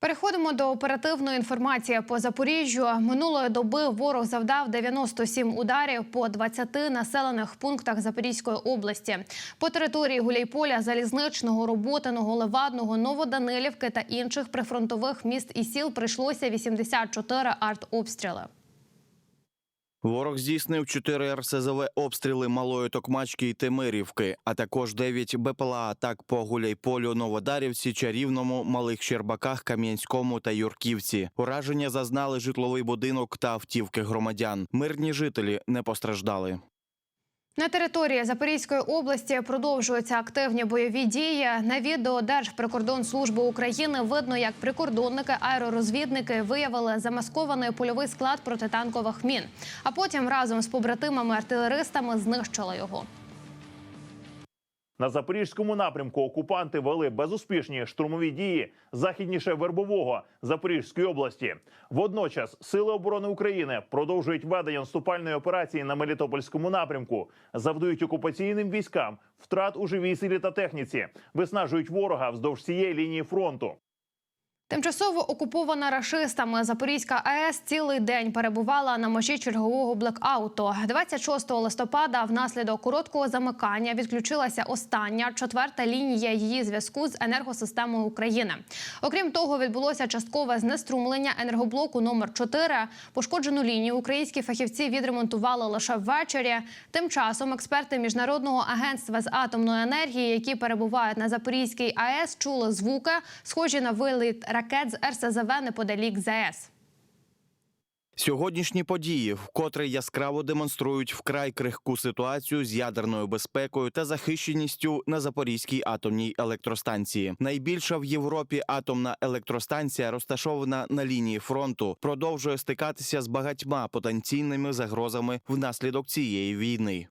Переходимо до оперативної інформації по Запоріжжю. Минулої доби ворог завдав 97 ударів по 20 населених пунктах Запорізької області. По території Гуляйполя, Залізничного, Роботиного, Левадного, Новоданилівки та інших прифронтових міст і сіл прийшлося 84 артобстріли. Ворог здійснив 4 РСЗВ обстріли Малої Токмачки і Темирівки, а також 9 БПЛА атак по Гуляйполю, Новодарівці, Чарівному, Малих Щербаках, Кам'янському та Юрківці. Ураження зазнали житловий будинок та автівки громадян. Мирні жителі не постраждали. На території Запорізької області продовжуються активні бойові дії. На відео Держприкордонслужби України видно, як прикордонники, аеророзвідники виявили замаскований польовий склад протитанкових мін, а потім разом з побратимами-артилеристами знищили його. На запорізькому напрямку окупанти вели безуспішні штурмові дії західніше Вербового Запорізької області. Водночас сили оборони України продовжують ведення наступальної операції на Мелітопольському напрямку, завдають окупаційним військам втрат у живій силі та техніці, виснажують ворога вздовж цієї лінії фронту. Тимчасово окупована рашистами Запорізька АЕС цілий день перебувала на межі чергового блекауту. 26 листопада внаслідок короткого замикання відключилася остання четверта лінія її зв'язку з енергосистемою України. Окрім того, відбулося часткове знеструмлення енергоблоку номер 4 Пошкоджену лінію українські фахівці відремонтували лише ввечері. Тим часом експерти міжнародного агентства з атомної енергії, які перебувають на Запорізькій АЕС, чули звуки, схожі на виліт ракет з РСЗВ неподалік ЗАЕС. Сьогоднішні події вкотре яскраво демонструють вкрай крихку ситуацію з ядерною безпекою та захищеністю на Запорізькій атомній електростанції. Найбільша в Європі атомна електростанція, розташована на лінії фронту, продовжує стикатися з багатьма потенційними загрозами внаслідок цієї війни.